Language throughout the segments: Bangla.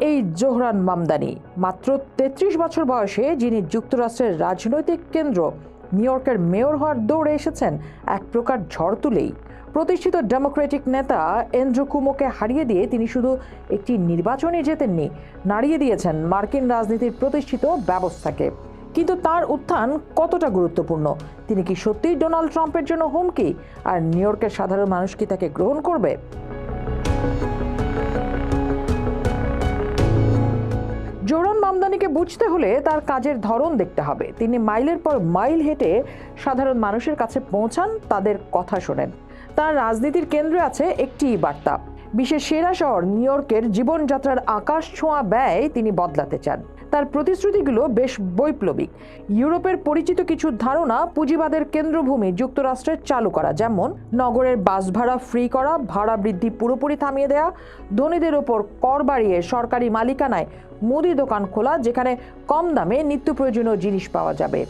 এই জোহরান মামদানি। মাত্র তেত্রিশ বছর বয়সে যিনি যুক্তরাষ্ট্রের রাজনৈতিক কেন্দ্র, নিউ ইয়র্কের মেয়র হওয়ার দৌড়ে এসেছেন, এক প্রকার ঝড় তুলেই। প্রতিষ্ঠিত ডেমোক্রেটিক নেতা এন্ড্রু কুমোকে হারিয়ে দিয়ে তিনি শুধু একটি নির্বাচনে জেতেননি নাড়িয়ে দিয়েছেন মার্কিন রাজনীতির প্রতিষ্ঠিত ব্যবস্থাকে। কিন্তু তার উত্থান কতটা গুরুত্বপূর্ণ? তিনি কি সত্যিই ডোনাল্ড ট্রাম্পের জন্য হুমকি? আর নিউ ইয়র্কের সাধারণ মানুষ কি তাকে গ্রহণ করবে? জোরান মামদানিকে বুঝতে হলে তার কাজের ধরন দেখতে হবে। তিনি মাইলের পর মাইল হেঁটে সাধারণ মানুষের কাছে পৌঁছান, তাদের কথা শোনেন। তার রাজনীতির কেন্দ্রে আছে একটি বার্তা। বিশ্বের সেরা শহর নিউ ইয়র্কের জীবনযাত্রার আকাশ ছোঁয়া ব্যয় তিনি বদলাতে চান। তার প্রতিশ্রুতিগুলো বেশ বৈপ্লবিক। ইউরোপের পরিচিত কিছু ধারণা পুঁজিবাদের কেন্দ্রভূমি যুক্তরাষ্ট্রে চালু করা, যেমন নগরের বাস ভাড়া ফ্রি করা, ভাড়া বৃদ্ধি পুরোপুরি থামিয়ে দেয়া, ধনীদের ওপর কর বাড়িয়ে সরকারি মালিকানায় মুদি দোকান খোলা, যেখানে কম দামে নিত্য প্রয়োজনীয় জিনিস পাওয়া যাবে।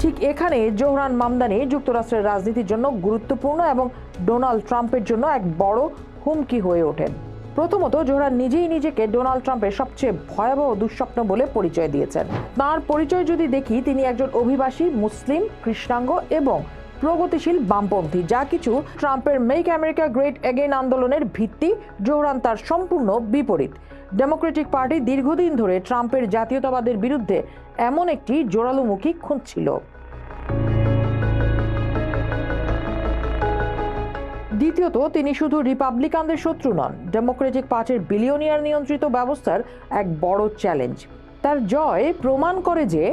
ঠিক এখানে জোহরান মামদানি যুক্তরাষ্ট্রের রাজনীতির জন্য গুরুত্বপূর্ণ এবং ডোনাল্ড ট্রাম্পের জন্য এক বড় হুমকি হয়ে ওঠেন। প্রথমত জোহরান নিজেই নিজেকে ডোনাল্ড ট্রাম্পের সবচেয়ে ভয়াবহ দুঃস্বপ্ন বলে পরিচয় দিয়েছেন। তার পরিচয় যদি দেখি, তিনি একজন অভিবাসী, মুসলিম, কৃষ্ণাঙ্গ এবং প্রগতিশীল বামপন্থী। যা কিছু ট্রাম্পের মেক আমেরিকা গ্রেট এগেইন আন্দোলনের ভিত্তি, জোহরান তার সম্পূর্ণ বিপরীত। ডেমোক্রেটিক পার্টি দীর্ঘদিন ধরে ট্রাম্পের জাতীয়তাবাদের বিরুদ্ধে এমন একটি জোরালো মুখী খুঁজছিল দ্বিতীয়ত, তিনি শুধু রিপাবলিকানদের শত্রু নন, ডেমোক্রেটিক পার্টির বিলিয়নিয়ার নিয়ন্ত্রিত ব্যবস্থার এক বড় চ্যালেঞ্জ। তার জয় প্রমাণ করে যে,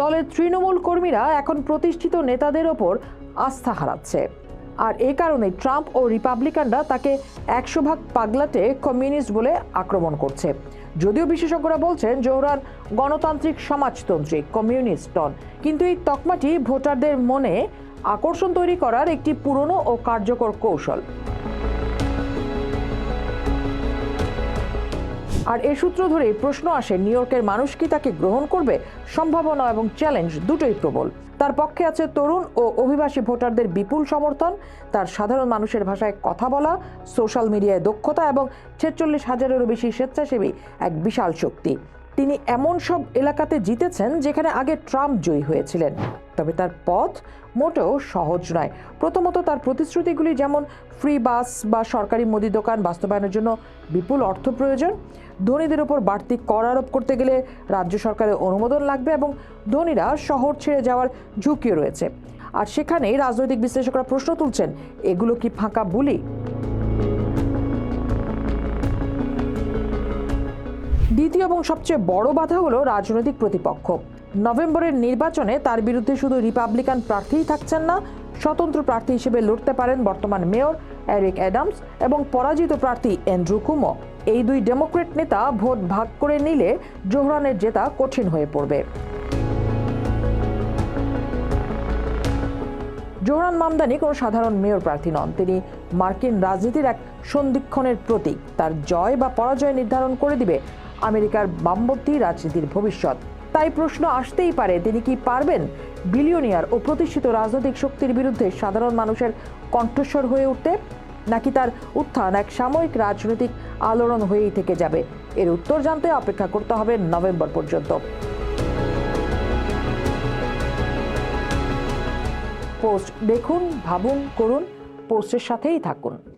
দলের তৃণমূল কর্মীরা এখন প্রতিষ্ঠিত নেতাদের ওপর আস্থা হারাচ্ছে। আর এ কারণে ট্রাম্প ও রিপাবলিকানরা তাকে একশো ভাগ পাগলাটে কমিউনিস্ট বলে আক্রমণ করছে। যদিও বিশেষজ্ঞরা বলছেন জোহরান গণতান্ত্রিক সমাজতন্ত্রী কমিউনিস্ট নন, কিন্তু এই তকমাটি ভোটারদের মনে আকর্ষণ তৈরি করার একটি পুরনো ও কার্যকর কৌশল। আর এ সূত্র ধরে প্রশ্ন আসে, নিউ ইয়র্কের মানুষ কি তাকে গ্রহণ করবে? সম্ভাবনা এবং চ্যালেঞ্জ দুটোই প্রবল। তার পক্ষে আছে তরুণ ও অভিবাসী ভোটারদের বিপুল সমর্থন, তার সাধারণ মানুষের ভাষায় কথা বলা, সোশ্যাল মিডিয়ায় দক্ষতা এবং ছেচল্লিশ হাজারেরও বেশি স্বেচ্ছাসেবী এক বিশাল শক্তি। তিনি এমন সব এলাকাতে জিতেছেন যেখানে আগে ট্রাম্প জয়ী হয়েছিলেন। তবে তার পথ মোটেও সহজ নয়। প্রথমত তার প্রতিশ্রুতিগুলি যেমন ফ্রি বাস বা সরকারি মুদি দোকান বাস্তবায়নের জন্য বিপুল অর্থ প্রয়োজন, ধনীদের ওপর বাড়তি কর আরোপ করতে গেলে রাজ্য সরকারের অনুমোদন লাগবে এবং ধনীরা শহর ছেড়ে যাওয়ার ঝুঁকিও রয়েছে। আর সেখানেই রাজনৈতিক বিশ্লেষকরা প্রশ্ন তুলছেন, এগুলো কি ফাঁকা বুলি? দ্বিতীয় এবং সবচেয়ে বড় বাধা হলো রাজনৈতিক প্রতিপক্ষ। নভেম্বরের নির্বাচনে তার বিরুদ্ধে শুধু রিপাবলিকান প্রার্থীই থাকছেন না, স্বতন্ত্র প্রার্থী হিসেবে লড়তে পারেন বর্তমান মেয়র এরিক অ্যাডামস এবং পরাজিত প্রার্থী অ্যান্ড্রু কুমো। এই দুই ডেমোক্রেট নেতা ভোট ভাগ করে নিলে জোহরানের জেতা কঠিন হয়ে পড়বে। জোহরান মামদানি কোনো সাধারণ মেয়র প্রার্থী নন। তিনি মার্কিন রাজনীতির এক সন্ধিক্ষণের প্রতীক। তার জয় বা পরাজয় নির্ধারণ করে দিবে আমেরিকার বামপন্থী রাজনীতির ভবিষ্যৎ। তাই প্রশ্ন আসতেই পারে, তিনি কি পারবেন? বিলিয়নিয়ার ও প্রতিষ্ঠিত রাজনৈতিক শক্তির বিরুদ্ধে সাধারণ মানুষের কণ্ঠস্বর হয়ে উঠতে? নাকি তার উত্থান এক সাময়িক রাজনৈতিক আলোড়ন হয়েই থেকে যাবে? এর উত্তর জানতে অপেক্ষা করতে হবে নভেম্বর পর্যন্ত। পোস্ট দেখুন, ভাবুন, করুন, পোস্টের সাথেই থাকুন।